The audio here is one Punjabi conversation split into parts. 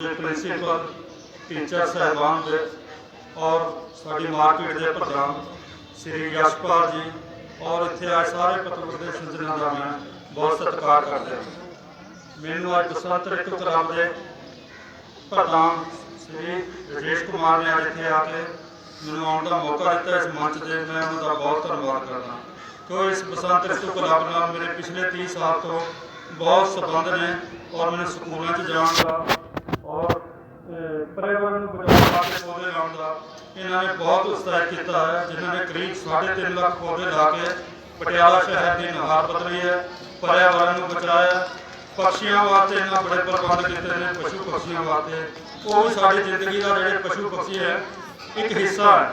ਦੇ ਪ੍ਰਿੰਸੀਪਲ ਟੀਚਰ ਸਹਿਬਾਨ ਦੇ ਔਰ ਸਾਡੀ ਮਾਰਕੀਟ ਦੇ ਪ੍ਰਧਾਨ ਸ੍ਰੀ ਯਸ਼ਪਾਲ ਜੀ ਔਰ ਇੱਥੇ ਆਏ ਸਾਰੇ ਪਤਵਰ ਦੇ ਸੱਜਣਾਂ ਦਾ ਮੈਂ ਬਹੁਤ ਸਤਿਕਾਰ ਕਰਦਾ ਹਾਂ। ਮੈਨੂੰ ਅੱਜ ਬਸੰਤ ਰਿਤੂ ਕਲੱਬ ਦੇ ਪ੍ਰਧਾਨ ਸ੍ਰੀ ਰਜੇਸ਼ ਕੁਮਾਰ ਨੇ ਅੱਜ ਇੱਥੇ ਆ ਕੇ ਮੈਨੂੰ ਆਉਣ ਦਾ ਮੌਕਾ ਦਿੱਤਾ। ਇਸ ਮੰਚ ਤੇ ਮੈਂ ਉਹਨਾਂ ਦਾ ਬਹੁਤ ਧੰਨਵਾਦ ਕਰਦਾ ਕਿਉਂ ਇਸ ਬਸੰਤ ਰਿਤੂ ਕਲੱਬ ਨਾਲ ਮੇਰੇ ਪਿਛਲੇ 30 ਸਾਲ ਤੋਂ ਬਹੁਤ ਸੰਬੰਧ ਨੇ ਔਰ ਮੈਨੂੰ ਸਕੂਲਾਂ 'ਚ ਜਾਣ ਦਾ ਔਰ ਅਹ, ਨੂੰ ਬਚਾਉਣ ਵਾਸਤੇ ਪੌਦੇ ਲਾਉਣ ਦਾ ਇਹਨਾਂ ਨੇ ਬਹੁਤ ਉਤਸ਼ਾਹਿਤ ਕੀਤਾ ਹੈ ਜਿਨ੍ਹਾਂ ਨੇ ਕਰੀਬ 3.5 ਲੱਖ ਪੌਦੇ ਲਾ ਕੇ ਪਟਿਆਲਾ ਸ਼ਹਿਰ ਦੀ ਨੁਹਾਰ ਬਦਲੀ ਹੈ ਪਰਿਆਵਰਨ ਨੂੰ ਬਚਾਇਆ ਪਕਸ਼ੀਆਂ ਵਾਸਤੇ ਇਹਨਾਂ ਬੜੇ ਪ੍ਰਬੰਧ ਕੀਤੇ ਨੇ ਪਸ਼ੂ ਪਕਸ਼ੀਆਂ ਵਾਸਤੇ। ਉਹ ਵੀ ਸਾਡੀ ਜ਼ਿੰਦਗੀ ਦਾ ਜਿਹੜੇ ਪਸ਼ੂ ਪਕਸ਼ੀ ਹੈ ਇੱਕ ਹਿੱਸਾ ਹੈ।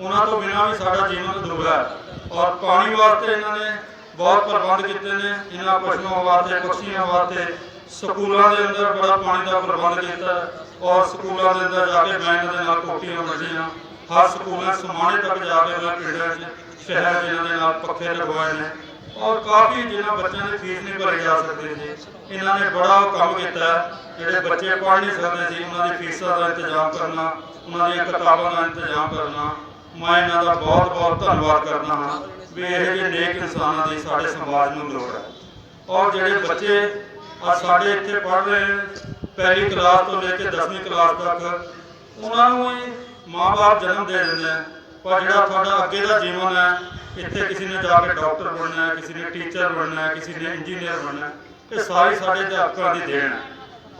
ਉਹਨਾਂ ਤੋਂ ਬਿਨਾਂ ਵੀ ਸਾਡਾ ਜੀਵਨ ਅਧੂਰਾ ਹੈ। ਔਰ ਪਾਣੀ ਵਾਸਤੇ ਇਹਨਾਂ ਨੇ ਬਹੁਤ ਪ੍ਰਬੰਧ ਕੀਤੇ ਨੇ ਇਹਨਾਂ ਪਸ਼ੂਆਂ ਵਾਸਤੇ ਪਕਸ਼ੀਆਂ ਵਾਸਤੇ ਸਕੂਲਾਂ ਦੇ ਅੰਦਰ ਬੜਾ ਪਾਣੀ ਦਾ ਪ੍ਰਬੰਧ ਕੀਤਾ ਔਰ ਸਕੂਲਾਂ ਦੇ ਅੰਦਰ ਜਾ ਕੇ ਮੈਂ ਇਹਨਾਂ ਦੇ ਨਾਲ ਕੋਟੀਆਂ ਵੰਡੀਆਂ ਹਰ ਸਕੂਲਾਂ ਸਮਾਣੇ ਤੱਕ ਜਾ ਕੇ ਮੈਂ ਪਿੰਡਾਂ 'ਚ, ਸ਼ਹਿਰ 'ਚ ਇਹਨਾਂ ਦੇ ਨਾਲ ਪੱਖੇ ਲਗਵਾਏ ਨੇ। ਔਰ ਕਾਫੀ ਜਿਨ੍ਹਾਂ ਬੱਚਿਆਂ ਦੀ ਫੀਸ ਨਹੀਂ ਭਰੀ ਜਾ ਸਕਦੀ ਸੀ ਇਹਨਾਂ ਨੇ ਬੜਾ ਕੰਮ ਕੀਤਾ ਜਿਹੜੇ ਬੱਚੇ ਪੜ੍ਹ ਨਹੀਂ ਸਕਦੇ ਸੀ ਉਹਨਾਂ ਦੀ ਫੀਸਾਂ ਦਾ ਇੰਤਜ਼ਾਮ ਕਰਨਾ, ਉਹਨਾਂ ਦੀਆਂ ਕਿਤਾਬਾਂ ਦਾ ਇੰਤਜ਼ਾਮ ਕਰਨਾ। ਮੈਂ ਇਹਨਾਂ ਦਾ ਬਹੁਤ ਬਹੁਤ ਧੰਨਵਾਦ ਕਰਦਾ ਹਾਂ ਵੀ ਇਹ ਜਿਹੇ ਨੇਕ ਇਨਸਾਨਾਂ ਦੀ ਸਾਡੇ ਸਮਾਜ ਨੂੰ ਲੋੜ ਹੈ। ਔਰ ਜਿਹੜੇ ਬੱਚੇ ਅੱਜ ਸਾਡੇ ਇੱਥੇ ਪੜ੍ਹ ਰਹੇ ਪਹਿਲੀ ਕਲਾਸ ਤੋਂ ਲੈ ਕੇ 10ਵੀਂ ਕਲਾਸ ਤੱਕ। ਉਹਨਾਂ ਨੂੰ ਹੀ ਮਾਂ-ਬਾਪ ਜਨਮ ਦੇ ਦਿੰਦੇ ਆ। ਪਰ ਜਿਹੜਾ ਤੁਹਾਡਾ ਅੱਗੇ ਦਾ ਜੀਵਨ ਹੈ, ਇੱਥੇ ਕਿਸੇ ਨੇ ਜਾ ਕੇ ਡਾਕਟਰ ਬਣਨਾ ਹੈ, ਕਿਸੇ ਨੇ ਟੀਚਰ ਬਣਨਾ ਹੈ, ਕਿਸੇ ਨੇ ਇੰਜੀਨੀਅਰ ਬਣਨਾ ਹੈ, ਇਹ ਸਾਰੀ ਸਾਡੇ ਅਧਿਆਪਕਾਂ ਦੀ ਦੇਣ ਹੈ।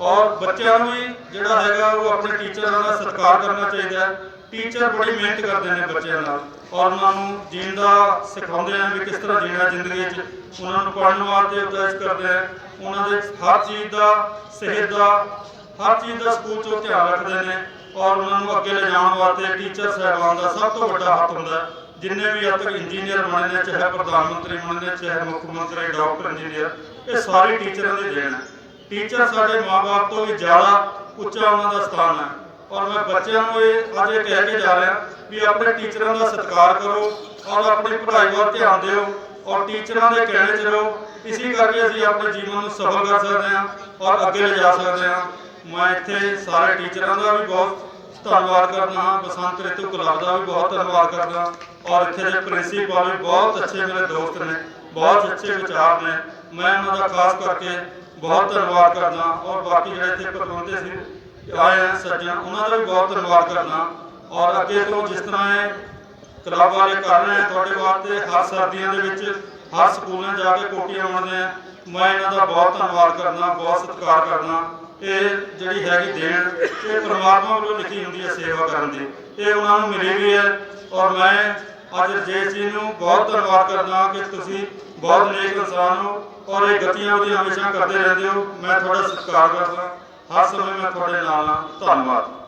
ਔਰ ਬੱਚਿਆਂ ਨੂੰ ਵੀ ਜਿਹੜਾ ਹੈਗਾ ਉਹ ਆਪਣੇ ਟੀਚਰਾਂ ਦਾ ਸਤਿਕਾਰ ਕਰਨਾ ਚਾਹੀਦਾ ਹੈ। ਟੀਚਰ ਬੜੀ ਮਿਹਨਤ ਕਰਦੇ ਨੇ ਬੱਚਿਆਂ ਨਾਲ ਔਰ ਉਹਨਾਂ ਨੂੰ ਜੀਣ ਦਾ ਸਿਖਾਉਂਦੇ ਆ ਵੀ ਕਿਸ ਤਰ੍ਹਾਂ ਜੀਣਾ ਜ਼ਿੰਦਗੀ 'ਚ। ਉਹਨਾਂ ਨੂੰ ਪੜ੍ਹਨ ਵਾਸਤੇ ਉਪਦੇਸ਼ ਕਰਦੇ ਆ। ਉਹਨਾਂ ਦੇ ਹਰ ਚੀਜ਼ ਦਾ ਸਿਹਤ ਦਾ, ਹਰ ਚੀਜ਼ ਦਾ ਸਕੂਲ 'ਚੋਂ ਧਿਆਨ ਰੱਖਦੇ ਨੇ ਔਰ ਉਹਨਾਂ ਨੂੰ ਅੱਗੇ ਲਿਜਾਣ ਵਾਸਤੇ ਟੀਚਰ ਸਾਹਿਬਾਨ ਦਾ ਸਭ ਤੋਂ ਵੱਡਾ ਹੱਥ ਹੁੰਦਾ ਜਿੰਨੇ ਵੀ ਅੱਜ ਤੱਕ ਇੰਜੀਨੀਅਰ ਬਣੇ ਨੇ, ਚਾਹੇ ਪ੍ਰਧਾਨ ਮੰਤਰੀ ਬਣੇ ਨੇ, ਚਾਹੇ ਮੁੱਖ ਮੰਤਰੀ ਡਾਕਟਰ ਇੰਜੀਨੀਅਰ ਇਹ ਸਾਰੇ ਟੀਚਰਾਂ ਦੇ ਦੇਣ ਹੈ। ਟੀਚਰ ਸਾਡੇ ਮਾਪੇ ਤੋਂ ਵੀ ਜ਼ਿਆਦਾ ਉੱਚਾ ਉਹਨਾਂ ਦਾ ਸਥਾਨ ਹੈ। ਔਰ ਮੈਂ ਬੱਚਿਆਂ ਨੂੰ ਇਹ ਅੱਜ ਇਹ ਕਹਿ ਕੇ ਜਾ ਰਿਹਾ ਵੀ ਆਪਣੇ ਟੀਚਰਾਂ ਦਾ ਸਤਿਕਾਰ ਕਰੋ ਔਰ ਆਪਣੀ ਪੜ੍ਹਾਈ ਵੱਲ ਧਿਆਨ ਦਿਓ ਔਰ ਟੀਚਰਾਂ ਦੇ ਕਹਿਣੇ 'ਚ ਰਹੋ, ਇਸੇ ਕਰਕੇ ਅਸੀਂ ਆਪਣੇ ਜੀਵਨ ਨੂੰ ਸਫਲ ਕਰ ਸਕਦੇ ਹਾਂ ਔਰ ਅੱਗੇ ਲਿਜਾ ਸਕਦੇ ਹਾਂ। ਮੈਂ ਇੱਥੇ ਸਾਰੇ ਟੀਚਰਾਂ ਦਾ ਵੀ ਬਹੁਤ ਧੰਨਵਾਦ ਕਰਦਾ ਹਾਂ, ਬਸੰਤ ਰਿਤੂ ਕਲੱਬ ਦਾ ਵੀ ਬਹੁਤ ਧੰਨਵਾਦ ਕਰਦਾ ਔਰ ਇੱਥੇ ਦੇ ਪ੍ਰਿੰਸੀਪਲ ਵੀ ਬਹੁਤ ਅੱਛੇ ਮੇਰੇ ਦੋਸਤ ਨੇ, ਬਹੁਤ ਅੱਛੇ ਵਿਚਾਰ ਨੇ। ਮੈਂ ਉਹਨਾਂ ਦਾ ਖਾਸ ਕਰਕੇ ਬਹੁਤ ਧੰਨਵਾਦ ਕਰਦਾ। ਔਰ ਬਾਕੀ ਜਿਹੜੇ ਇੱਥੇ ਪਰਵੰਤੇ ਸਿੰਘ ਆਏ ਆ, ਸੱਜਣ, ਉਹਨਾਂ ਦਾ ਵੀ ਬਹੁਤ ਧੰਨਵਾਦ ਕਰਨਾ ਔਰ ਅੱਗੇ ਤੋਂ ਜਿਸ ਤਰ੍ਹਾਂ ਇਹ ਕਲੱਬ ਵਾਲੇ ਕਰ ਰਹੇ ਆ, ਤੁਹਾਡੇ ਵਾਸਤੇ ਹਰ ਸਰਦੀਆਂ ਦੇ ਵਿੱਚ, ਹਰ ਸਕੂਲਾਂ ਜਾ ਕੇ ਕੋਟੀਆਂ ਵੰਡਦੇ ਆ, ਮੈਂ ਇਹਨਾਂ ਦਾ ਬਹੁਤ ਧੰਨਵਾਦ ਕਰਨਾ ਬਹੁਤ ਸਤਿਕਾਰ ਕਰਦਾ। ਇਹ ਜਿਹੜੀ ਹੈਗੀ ਦੇਣ, ਇਹ ਪਰਮਾਤਮਾ ਵੱਲੋਂ ਲਿਖੀ ਹੁੰਦੀ ਹੈ ਸੇਵਾ ਕਰਨ ਦੀ। ਇਹ ਉਹਨਾਂ ਨੂੰ ਮਿਲੀ ਵੀ ਹੈ, ਔਰ ਮੈਂ ਅੱਜ ਰਜੇਸ਼ ਜੀ ਨੂੰ ਬਹੁਤ ਧੰਨਵਾਦ ਕਰਦਾ ਕਿ ਤੁਸੀਂ ਬਹੁਤ ਨੇਕ ਇਨਸਾਨ ਹੋ ਔਰ ਇਹ ਗਤੀਆਂ ਉਹਦੀਆਂ ਹਮੇਸ਼ਾ ਕਰਦੇ ਰਹਿੰਦੇ ਹੋ। ਮੈਂ ਤੁਹਾਡਾ ਸਤਿਕਾਰ ਕਰਦਾ। ਹਰ ਸਮੇਂ ਮੈਂ ਤੁਹਾਡੇ ਨਾਲ ਹਾਂ। ਧੰਨਵਾਦ।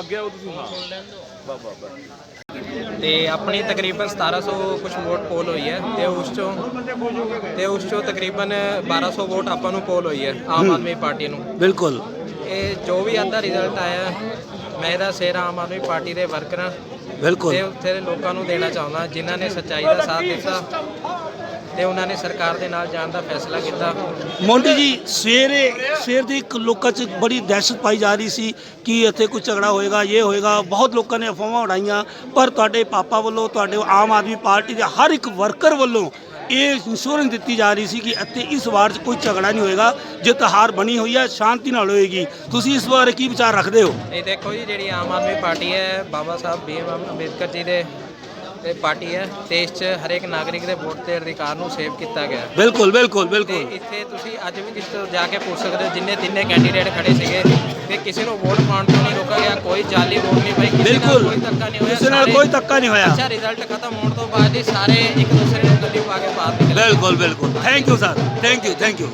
ਅੱਗੇ ਆਓ ਤੁਸੀਂ ਹਾਂ। ਬਾ ਬਾ ਬਾ ਤੇ ਆਪਣੀ ਤਕਰੀਬਨ 1700 ਕੁਝ ਵੋਟ ਪੋਲ ਹੋਈ ਹੈ ਤੇ ਉਸ ਚੋਂ ਤੇ ਉਸ ਚੋਂ ਤਕਰੀਬਨ 1200 ਵੋਟ ਆਪਾਂ ਨੂੰ ਪੋਲ ਹੋਈ ਹੈ ਆਮ ਆਦਮੀ ਪਾਰਟੀ ਨੂੰ। ਬਿਲਕੁਲ। ਇਹ ਜੋ ਵੀ ਆਂਦਾ ਰਿਜ਼ਲਟ ਆਇਆ ਮੈਂ ਇਹਦਾ ਸਿਰ ਆਮ ਆਦਮੀ ਪਾਰਟੀ ਦੇ ਵਰਕਰਾਂ ਬਿਲਕੁਲ। ਤੇ ਉੱਥੇ ਦੇ ਲੋਕਾਂ ਨੂੰ ਦੇਣਾ ਚਾਹੁੰਦਾ ਜਿਨ੍ਹਾਂ ਨੇ ਸੱਚਾਈ ਦਾ ਸਾਥ ਦਿੱਤਾ ਤੇ ਉਹਨਾਂ ਨੇ ਸਰਕਾਰ ਦੇ ਨਾਲ ਜਾਣ ਦਾ ਫੈਸਲਾ ਕੀਤਾ। ਮੋਂਟੀ ਜੀ ਸਵੇਰੇ ਸਵੇਰ ਦੀ ਇੱਕ ਲੋਕਾਂ 'ਚ ਬੜੀ ਦਹਿਸ਼ਤ ਪਾਈ ਜਾ ਰਹੀ ਸੀ ਕਿ ਇੱਥੇ ਕੋਈ ਝਗੜਾ ਹੋਏਗਾ ਇਹ ਹੋਏਗਾ। ਬਹੁਤ ਲੋਕਾਂ ਨੇ ਅਫਵਾਹਾਂ ਉਡਾਈਆਂ ਪਰ ਤੁਹਾਡੇ ਪਾਪਾ ਵੱਲੋਂ ਤੁਹਾਡੇ ਆਮ ਆਦਮੀ ਪਾਰਟੀ ਦੇ ਹਰ ਇੱਕ ਵਰਕਰ ਵੱਲੋਂ ਇਹ ਇੰਸ਼ੋਰੈਂਸ ਦਿੱਤੀ ਜਾ ਰਹੀ ਸੀ ਕਿ ਇੱਥੇ ਇਸ ਵਾਰ 'ਚ ਕੋਈ ਝਗੜਾ ਨਹੀਂ ਹੋਏਗਾ। ਜਿੱਤ ਹਾਰ ਬਣੀ ਹੋਈ ਹੈ ਸ਼ਾਂਤੀ ਨਾਲ ਹੋਏਗੀ। ਤੁਸੀਂ ਇਸ ਬਾਰੇ ਕੀ ਵਿਚਾਰ ਰੱਖਦੇ ਹੋ? ਇਹ ਦੇਖੋ ਜੀ ਜਿਹੜੀ ਆਮ ਆਦਮੀ ਪਾਰਟੀ ਹੈ ਬਾਬਾ ਸਾਹਿਬ ਐਮ ਅੰਬੇਦਕਰ ਜੀ ਦੇ ਇਹ ਪਾਰਟੀ ਹੈ ਦੇਸ਼ 'ਚ ਹਰੇਕ ਨਾਗਰਿਕ ਦੇ ਵੋਟ ਦੇ ਅਧਿਕਾਰ ਨੂੰ ਸੇਵ ਕੀਤਾ ਗਿਆ। ਹੈ। ਬਿਲਕੁਲ ਬਿਲਕੁਲ ਤੇ ਬਿਲਕੁਲ। ਇੱਥੇ ਤੁਸੀਂ ਅੱਜ ਵੀ ਜਿਸ ਤੋਂ ਜਾ ਕੇ ਪੁੱਛ ਸਕਦੇ ਹੋ ਜਿੰਨੇ ਤਿੰਨੇ ਕੈਂਡੀਡੇਟ ਖੜੇ ਸੀਗੇ ਤੇ ਕਿਸੇ ਨੂੰ ਵੋਟ ਪਾਉਣ ਤੋਂ ਨਹੀਂ ਰੋਕਿਆ ਗਿਆ ਕੋਈ ਜਾਲੀ ਵੋਟ ਨਹੀਂ ਪਈ ਕਿਸੇ ਨਾਲ ਬਿਲਕੁਲ। ਕੋਈ ਧੱਕਾ ਨਹੀਂ ਹੋਇਆ ਕਿਸੇ ਨਾਲ ਸਾਰੇ- ਕੋਈ ਧੱਕਾ ਨਹੀਂ ਹੋਇਆ। ਅੱਛਾ ਰਿਜ਼ਲਟ ਖਤਮ ਹੋਣ ਤੋਂ ਬਾਅਦ ਹੀ ਸਾਰੇ ਇੱਕ ਦੂਸਰੇ ਨੂੰ ਗੱਡੀ ਪਾ ਕੇ ਬਾਹਰ ਨਿਕਲੇ। ਬਿਲਕੁਲ ਬਿਲਕੁਲ। Thank you sir thank you thank you